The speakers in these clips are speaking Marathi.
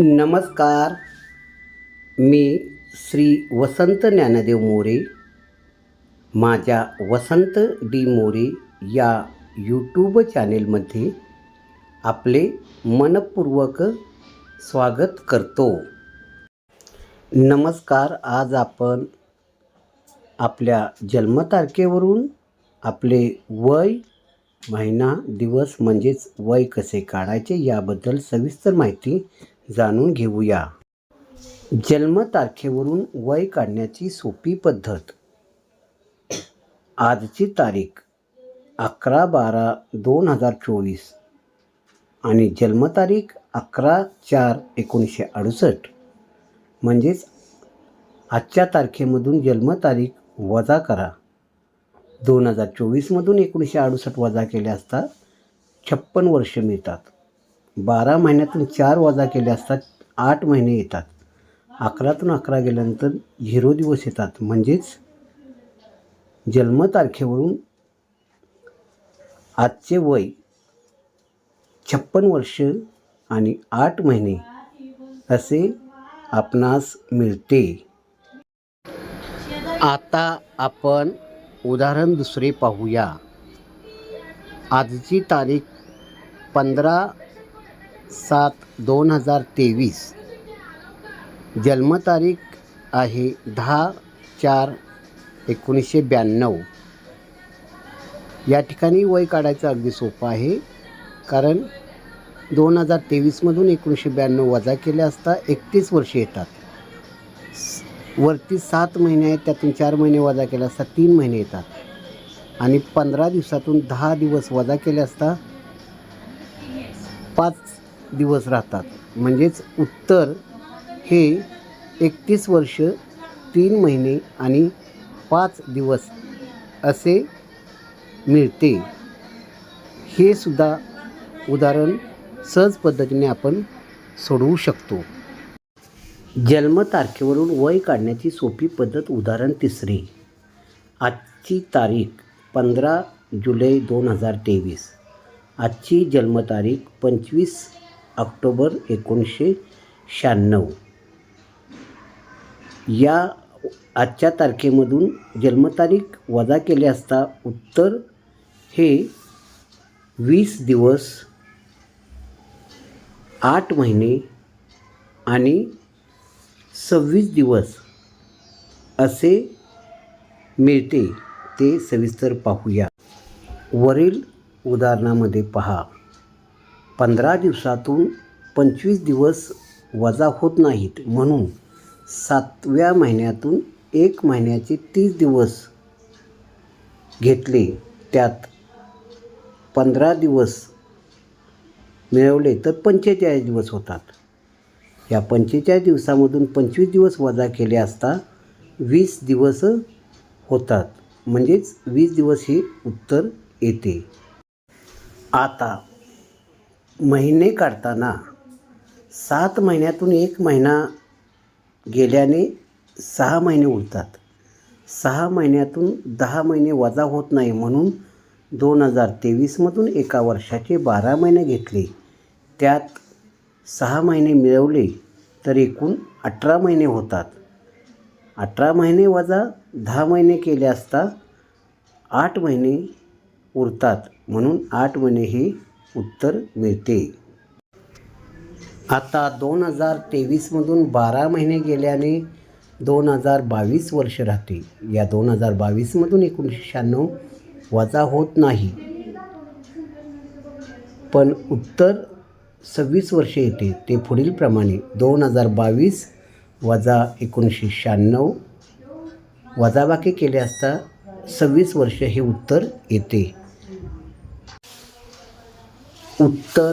नमस्कार. मी श्री वसंत ज्ञानदेव मोरे. माझ्या वसंत डी मोरे या यूट्यूब चॅनेलमध्ये आपले मनपूर्वक स्वागत करतो. नमस्कार. आज आपण आपल्या जन्मतारखेवरून आपले वय महिना दिवस म्हणजेच वय कसे काढायचे याबद्दल सविस्तर माहिती जाणून घेऊया. जन्मतारखेवरून वय काढण्याची सोपी पद्धत. आजची तारीख अकरा बारा दोन हजार चोवीस आणि जन्मतारीख अकरा चार एकोणीसशे अडुसष्ट. म्हणजेच आजच्या तारखेमधून जन्मतारीख वजा करा. दोन हजार चोवीसमधून एकोणीसशे अडुसष्ट वजा केले असता छप्पन वर्ष मिळतात. बारा महिन्यातून चार वजा केले असतात आठ महिने येतात. अकरातून अकरा गेल्यानंतर झिरो दिवस येतात. म्हणजेच जन्मतारखेवरून आजचे वय छप्पन वर्ष आणि आठ महिने असे आपणास मिळते. आता आपण उदाहरण दुसरे पाहूया. आजची तारीख पंधरा सात दोन हजार तेवीस. जन्मतारीख आहे दहा चार एकोणीसशे ब्याण्णव. या ठिकाणी वय काढायचं अगदी सोपं आहे. कारण दोन हजार तेवीसमधून एकोणीसशे ब्याण्णव वजा केले असता एकतीस वर्षे येतात. वरती सात महिने आहेत त्यातून चार महिने वजा केले असता तीन महिने येतात. आणि पंधरा दिवसातून दहा दिवस वजा केले असता पाच दिवस राहतात. म्हणजेच उत्तर हे एकतीस वर्ष तीन महिने आणि पाच दिवस असे मिळते. हे सुद्धा उदाहरण सहज पद्धतीने आपण सोडवू शकतो. जन्मतारखेवरून वय काढण्याची सोपी पद्धत उदाहरण तिसरे. आजची तारीख पंधरा जुलै दोन हजार तेवीस. आजची जन्मतारीख पंचवीस ऑक्टोबर एकोणीसशे शहाण्णव. या आजच्या तारखेमधून जन्मतारीख वजा केले असता उत्तर हे वीस दिवस आठ महिने आणि सव्वीस दिवस असे मिळते ते सविस्तर पाहूया. वरील उदाहरणामध्ये पहा. पंधरा दिवसातून पंचवीस दिवस वजा होत नाहीत. म्हणून सातव्या महिन्यातून एक महिन्याचे तीस दिवस घेतले. त्यात पंधरा दिवस मिळवले तर पंचेचाळीस दिवस होतात. या पंचेचाळीस दिवसामधून पंचवीस दिवस वजा केले असता वीस दिवस होतात. म्हणजेच वीस दिवस हे उत्तर येते. आता महिने काढताना सात महिन्यातून एक महिना गेल्याने सहा महिने उरतात. सहा महिन्यातून दहा महिने वजा होत नाही म्हणून दोन हजार तेवीसमधून एका वर्षाचे बारा महिने घेतले. त्यात सहा महिने मिळवले तर एकूण अठरा महिने होतात. अठरा महिने वजा दहा महिने केले असता आठ महिने उरतात म्हणून आठ महिने हे उत्तर मिळते. आता दोन हजार तेवीसमधून बारा महिने गेल्याने दोन हजार बावीस वर्ष राहते या दोन हजार बावीसमधून एकोणीसशे शहाण्णव वजा होत नाही. पण उत्तर सव्वीस वर्षे येते. ते पुढीलप्रमाणे दोन हजार बावीस वजा एकोणीसशे शहाण्णव वजाबाकी केले असता सव्वीस वर्ष हे उत्तर येते. उत्तर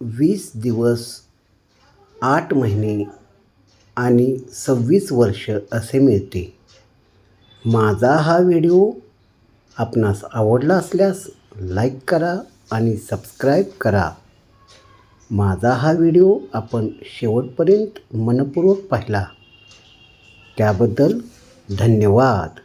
वीस दिवस आठ महिने आणि सव्वीस वर्ष असे मिळते. माझा हा व्हिडिओ आपणास आवडला असल्यास लाईक करा आणि सबस्क्राईब करा. माझा हा व्हिडिओ आपण शेवटपर्यंत मनपूर्वक पाहिला. त्याबद्दल धन्यवाद.